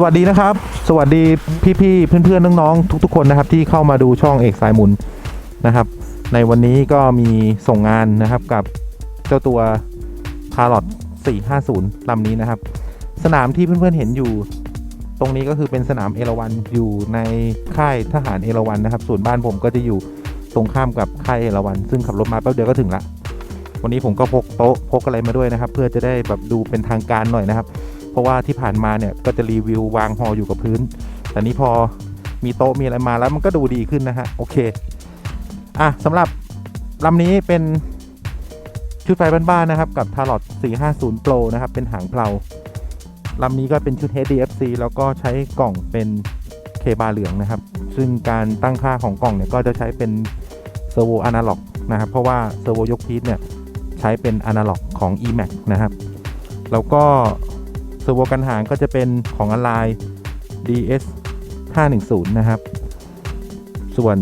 สวัสดีนะครับ สวัสดีพี่ๆเพื่อนๆน้องๆทุก ๆ คนนะครับ ที่เข้ามาดูช่องเอกสายมุนนะครับ ในวันนี้ก็มีส่งงานนะครับกับเจ้าตัวคาร์ลอต450ลำนี้นะครับ สนามที่เพื่อนๆเห็นอยู่ ตรงนี้ก็คือเป็นสนามเอราวันอยู่ในค่ายทหารเอราวันนะครับส่วนบ้านผมก็จะอยู่ตรงข้ามกับค่ายเอราวัน ซึ่งขับรถมาแป๊บเดียวก็ถึงละวันนี้ผมก็พกโต๊ะพกอะไรมาด้วยนะครับ เพื่อจะได้แบบดูเป็นทางการหน่อยนะครับ ราะว่าที่ผ่านมาเนี่ยก็จะรีวิววางฮออยู่กับพื้น แต่นี้พอมีโต๊ะมีอะไรมาแล้วมันก็ดูดีขึ้นนะฮะโอเคอะสำหรับลำนี้เป็นชุดไฟบ้านๆนะครับ กับ t a r o t 450 Pro นะครับ เป็นหางเพลาลำนี้ก็เป็นชุด HDFC แล้วก็ใช้กล่องเป็นเคบาเหลืองนะครับ ซึ่งการตั้งค่าของกล่องเนี่ยก็จะใช้เป็นเซอร์โวอะนาล็อกนะครับ เพราะว่าเซอร์โวยกพีทเนี่ยใช้เป็นอะนาล็อกของ eMax นะครับ แล้วก็ เซอร์โวกันหางก็จะเป็นของ Align DS 510 นะครับ ส่วน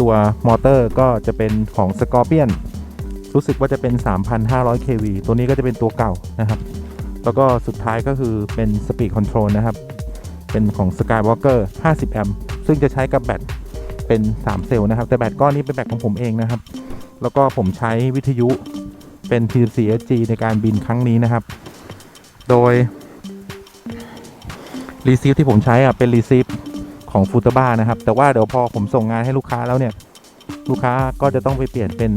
ตัวมอเตอร์ก็จะเป็นของ Scorpion รู้สึกว่าจะเป็น 3,500 kV ตัวนี้ก็จะเป็นตัวเก่านะครับ แล้วก็สุดท้ายก็คือเป็น Speed Control นะครับ เป็นของ Skywalker 50 แอมป์ ซึ่งจะใช้กับแบตเป็น 3 เซลล์นะครับ แต่แบตก้อนนี้เป็นแบตของผมเองนะครับ แล้วก็ผมใช้วิทยุเป็น T4SG ในการบินครั้งนี้นะครับ โดย รีซีฟที่ผมใช้อะเป็นรีซีฟของฟูตบ้านะครับ แต่ว่าเดี๋ยวพอผมส่งงานให้ลูกค้าแล้วเนี่ย ลูกค้าก็จะต้องไปเปลี่ยนเป็น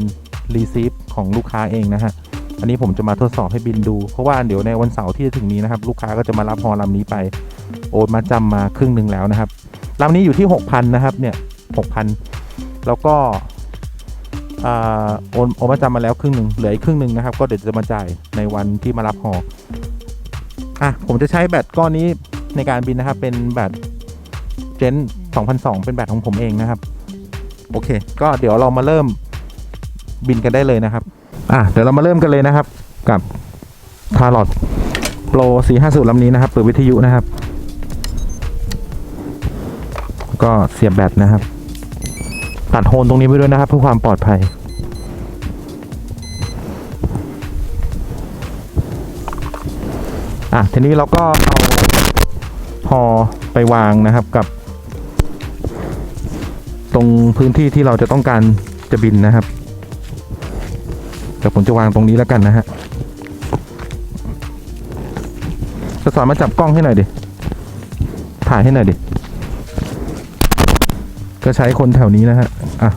รีซีฟของลูกค้าเองนะฮะอันนี้ผมจะมาทดสอบให้บินดู เพราะว่าเดี๋ยวในวันเสาร์ที่จะถึงนี้นะครับ ลูกค้าก็จะมารับฮอลำนี้ไป โอนมาจำมาครึ่งหนึ่งแล้วนะครับลำนี้อยู่ที่ 6,000 นะครับเนี่ย6,000 แล้วก็โอนโอนมาจำมาแล้วครึ่งหนึ่งเหลืออีกครึ่งหนึ่งนะครับ ก็เดี๋ยวจะมาจ่ายในวันที่มารับฮออะผมจะใช้แบตก้อนนี้ ในการบินนะครับ เป็นแบตเจน2002 เป็นแบตของผมเองนะครับ โอเค ก็เดี๋ยวเรามาเริ่มบินกันได้เลยนะครับ อะเดี๋ยวเรามาเริ่มกันเลยนะครับ กับทารอดโปร450ลำนี้นะครับ เปิดวิทยุนะครับ ก็เสียบแบตนะครับ ตัดโฮนตรงนี้ไปด้วยนะครับ เพื่อความปลอดภัยอะทีนี้เราก็เอา พอไปวางนะครับกับ ตรงพื้นที่ที่เราจะต้องการจะบินนะครับแต่ผมจะวางตรงนี้แล้วกันนะฮะจะสอนมาจับกล้องให้หน่อยดิ ถ่ายให้หน่อยดิ ก็ใช้คนแถวนี้นะฮะ อะ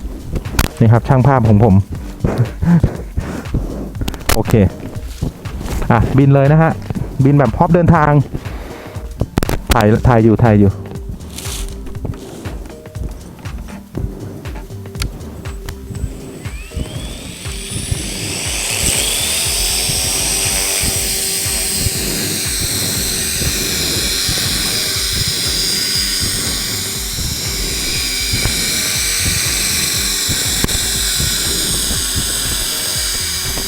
นี่ครับช่างภาพของผม โอเค อะ บินเลยนะฮะ บินแบบพร้อมเดินทาง ถ่ายถ่ายอยู่ถ่ายอยู่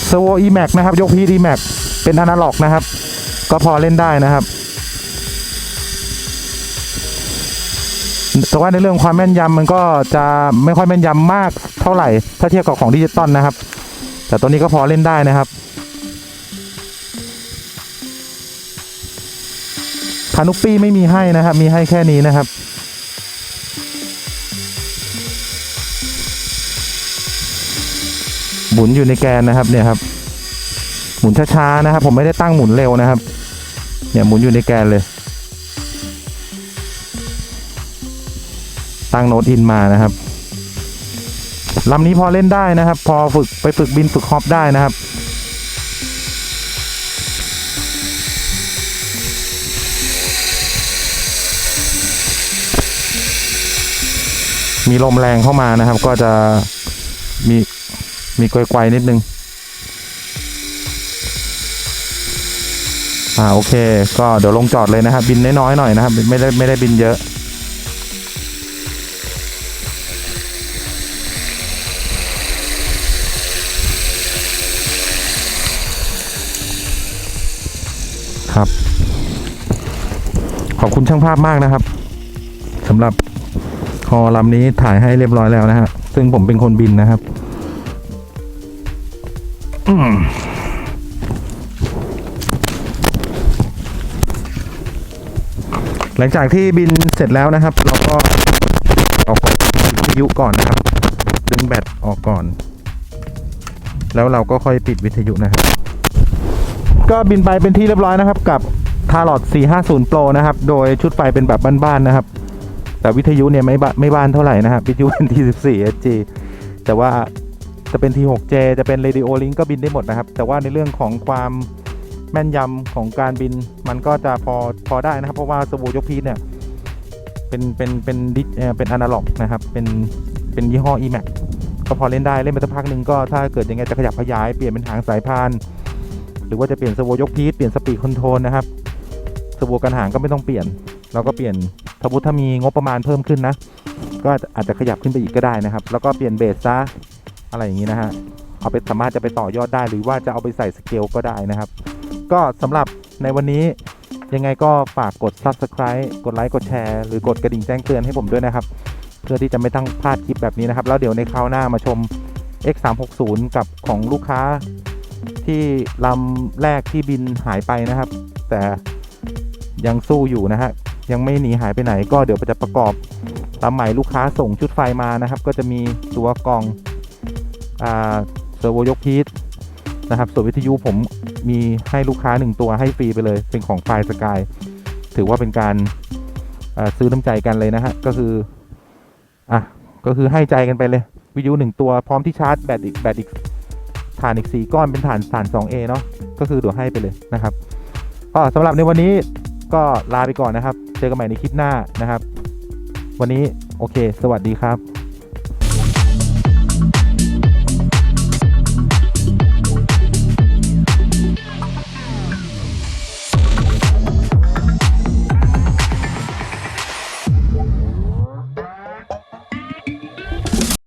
เซอร์โว e-max นะครับ ยกพี e-max เป็นอนาล็อกนะครับ ก็พอเล่นได้นะครับ แต่ว่าในเรื่องความแม่นยำมันก็จะไม่ค่อยแม่นยำมากเท่าไหร่ ถ้าเทียบกับของดิจิตอลนะครับ แต่ตัวนี้ก็พอเล่นได้นะครับคานุปปี้ไม่มีให้นะครับ มีให้แค่นี้นะครับหมุนอยู่ในแกนนะครับเนี่ยครับ หมุนช้าๆนะครับ ผมไม่ได้ตั้งหมุนเร็วนะครับ เนี่ยหมุนอยู่ในแกนเลย ตั้งโน้ตอินมานะครับลำนี้พอเล่นได้นะครับ พอฝึกไปฝึกบินฝึกฮอปได้นะครับมีลมแรงเข้ามานะครับ ก็จะมีมีไกวๆนิดนึง อ่าโอเค ก็เดี๋ยวลงจอดเลยนะครับ บินน้อยๆหน่อยนะครับ ไม่ได้ไม่ได้บินเยอะ ขอบคุณช่างภาพมากนะครับสำหรับคอลำนี้ถ่ายให้เรียบร้อยแล้วนะฮะซึ่งผมเป็นคนบินนะครับอืมหลังจากที่บินเสร็จแล้วนะครับ เราก็เอากล่องวิทยุก่อนนะครับ ดึงแบตออกก่อน แล้วเราก็ค่อยปิดวิทยุนะครับ ก็บินไปเป็นที่เรียบร้อยนะครับกับ ทารอด450 Pro นะครับ โดยชุดไฟเป็นแบบบ้านๆนะครับ แต่วิทยุเนี่ยไม่บไม่บ้านเท่าไหร่นะครับ วิทยุเป็น T14 SG แต่ว่าจะเป็น T6J จะเป็น Radio Link ก็บินได้หมดนะครับ แต่ว่าในเรื่องของความแม่นยำของการบินมันก็จะพอพอได้นะครับ เพราะว่าสวูยกพีเนี่ยเป็นเป็นเป็นดิเอ่อเป็นอนาล็อกนะครับ เป็นเป็นยี่ห้อ eMax ก็พอเล่นได้เล่นไปสักพักหนึ่งก็ถ้าเกิดยังไงจะขยับขยายเปลี่ยนเป็นหางสายพาน หรือว่าจะเปลี่ยนสโวยกพีทเปลี่ยนสปีดคอนโทรลนะครับ สโวกันหางก็ไม่ต้องเปลี่ยน เราก็เปลี่ยนถ้าพุทธถ้ามีงบประมาณเพิ่มขึ้นนะ ก็อาจจะขยับขึ้นไปอีกก็ได้นะครับ แล้วก็เปลี่ยนเบสซะอะไรอย่างนี้นะฮะเอาไปสามารถจะไปต่อยอดได้หรือว่าจะเอาไปใส่สเกลก็ได้นะครับ ก็สำหรับในวันนี้ยังไงก็ฝากกด subscribe กดไลค์กดแชร์หรือกดกระดิ่งแจ้งเตือนให้ผมด้วยนะครับ เพื่อที่จะไม่ต้องพลาดคลิปแบบนี้นะครับ แล้วเดี๋ยวในคราวหน้ามาชม X360 กับของลูกค้าที่ลำแรกที่บินหายไปนะครับ แต่ ยังสู้อยู่นะฮะยังไม่หนีหายไปไหนก็เดี๋ยวจะประกอบลำใหม่ลูกค้าส่งชุดไฟมานะครับ ก็จะมีตัวกล่องอ่าเซอร์โวยกพีทนะครับส่วนวิทยุผมมีให้ลูกค้าหนึ่งตัวให้ฟรีไปเลย เป็นของไฟสกายถือว่าเป็นการาซื้อน้ำใจกันเลยนะฮะก็คืออะก็คือให้ใจกันไปเลย วิทยุหนึ่งตัวพร้อมที่ชาร์จแบตอีกแบตอีกฐานอีก4ก้อนเป็นฐานฐาน 2A เนาะก็คือเดี๋ยวให้ไปเลยนะครับก็สำหรับในวันนี้ ก็ลาไปก่อนนะครับ เจอกันใหม่ในคลิปหน้านะครับ วันนี้โอเค สวัสดีครับ